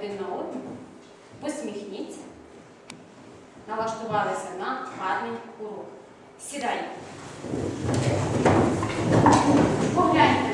один на одного, посміхніться, налаштувалися на гарний урок. Сідайте. Погляньте.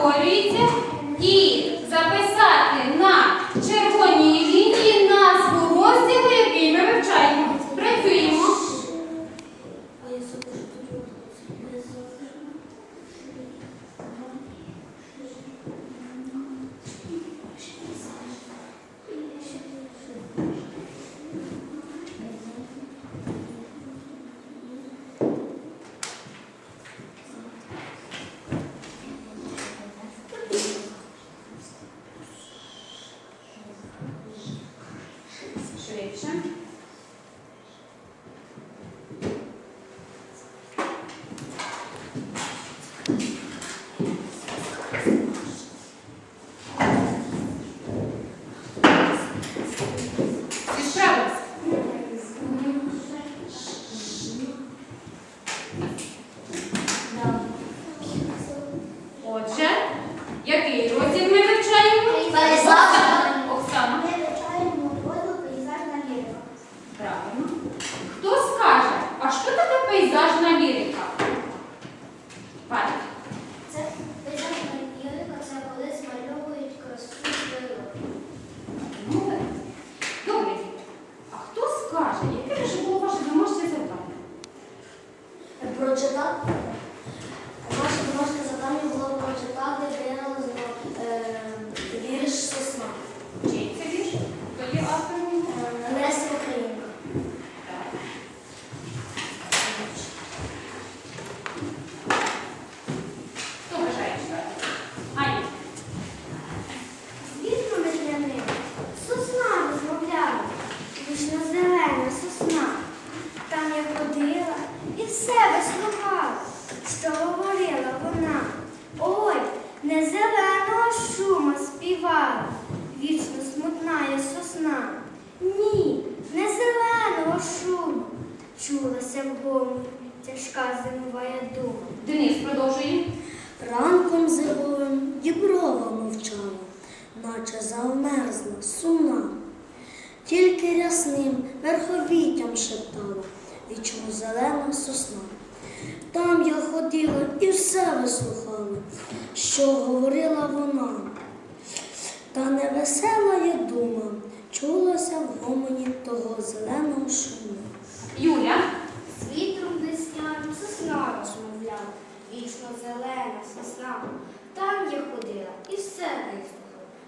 захворюєте? тільки рясним верховіттям шептала вічно зелена сосна. Там я ходила і все вислухала, що говорила вона. Та невесела я дума чулася в гомоні того зеленого шуму. Юля з вітром десняним сосна розмовляла, вічно зелена сосна. Там я ходила і все вислухала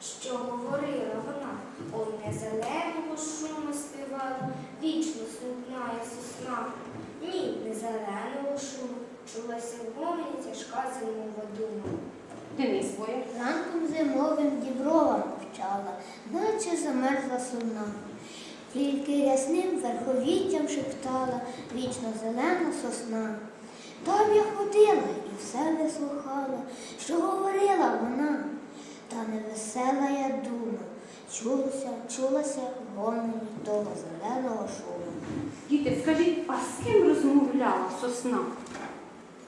що говорила вона, Ой, не зеленого шуму співала, вічно смутна і сосна. Ні, не зеленого шуму, чулася в гомоні тяжка зимова дума. Ранком зимовим діброва мовчала, наче замерзла сумна. Тільки рясним верховіттям шептала вічно зелена сосна. Там я ходила і все не слухала, що говорила вона. Та невесела я дума, чулася, чулася в гомоні того зеленого шуму. Діти, скажіть, а з ким розмовляла сосна?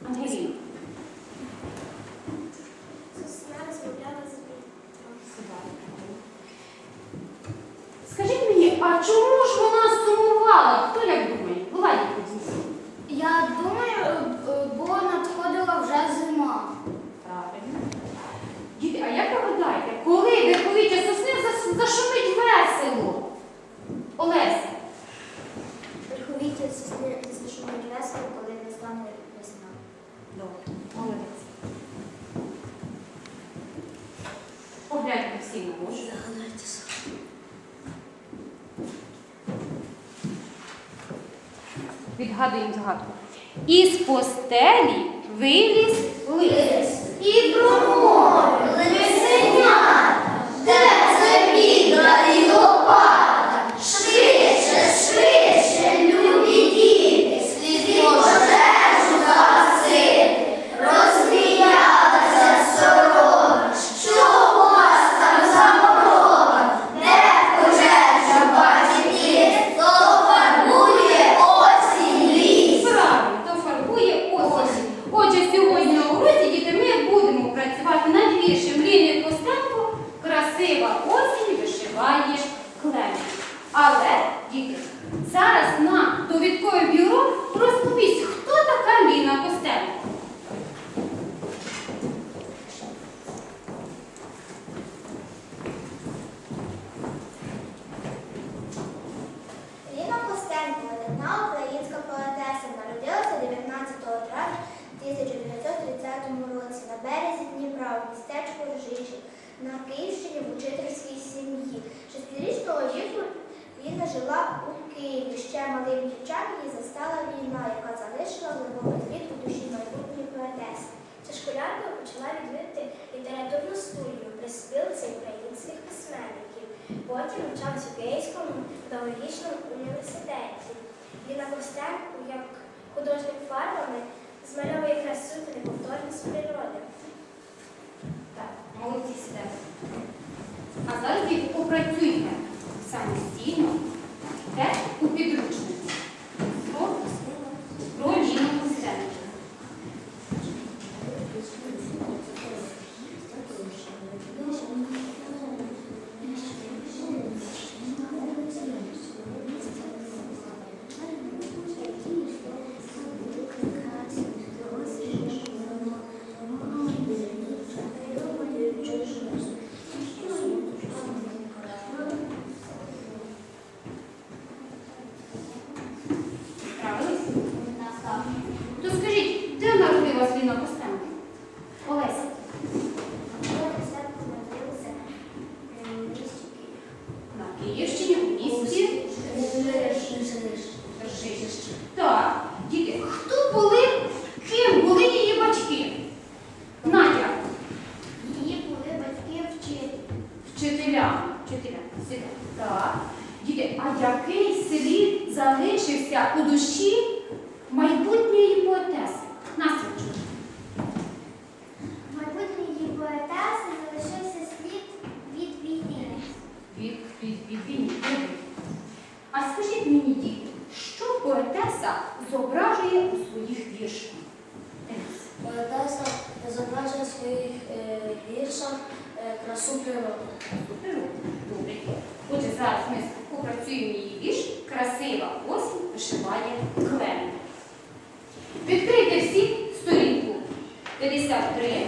Ангеліна. Сосна розмовляла з вітром. Скажіть мені, а чому ж Відгадуємо загадку. Із постелі виліз лис. Працювати над віршем лінію Костенко Красива осінь вишиваєш клем. Але, діти, зараз нам довідкове бюро на Київщині в учительській сім'ї. Шестирічного віку Ліна жила у Києві. Ще малим дівчат її застала війна, яка залишила глибокий слід у душі майбутньої поетеси. Ця школярка почала відвідати літературну студію при спілці українських письменників. Потім навчалась у Київському педагогічному університеті. Ліна Костенко, як художник фарбами, змальовує красу та неповторність природи. Так. А зараз діти попрацюйте самостійно, де у підручнику. Про, про Ліну Костенко. Справились? То скажіть, де народилась Ліна Костенко? Олеся. На Київщині, у місті Ржищ. Так, діти, хто були, ким були її батьки? Надя, Її були батьки вчителі. вчителя. Вчителя, сідай. Так. Діти, а який слід залишився у душі майбутньої поетеси? Настя, Майбутньої поетеси залишився слід від війни. від, від, від війни. Добре. А скажіть мені, діти, що поетеса зображує у своїх віршах? Денис. Поетеса зображує в своїх е, віршах е, красу природи. природи. Добре. Отже, зараз ми попрацюємо її вірш Красива осінь вишиває клен. Відкрийте всі сторінку 53.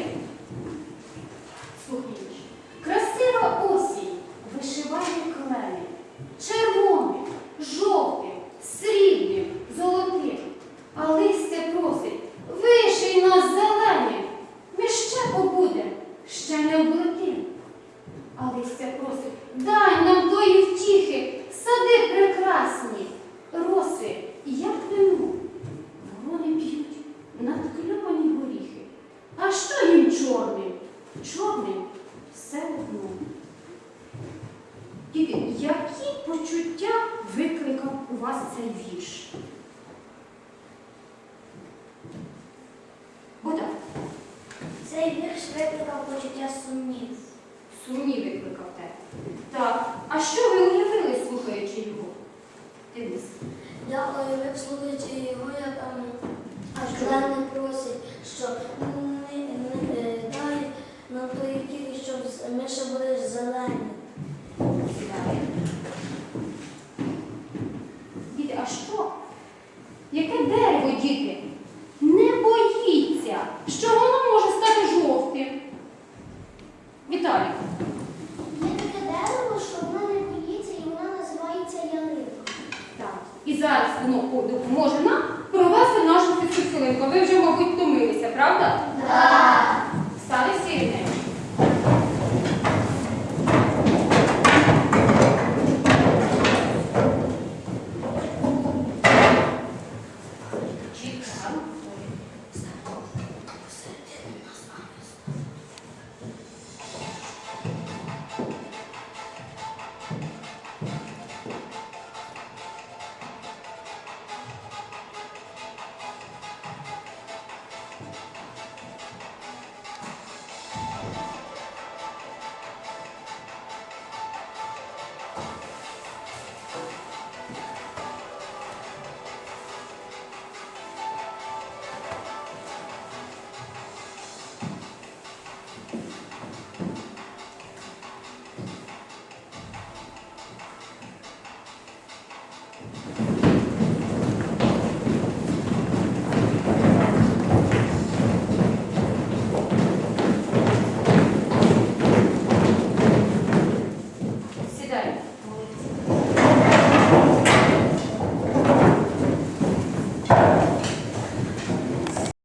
Цей викликав почуття сумнів. сумнів викликав тебе. Так, а що ви уявили, слухаючи його? Денис. Я уявив, слухаючи його, як ем, аж клени просить, що дай нам той щоб ми ще були зелені.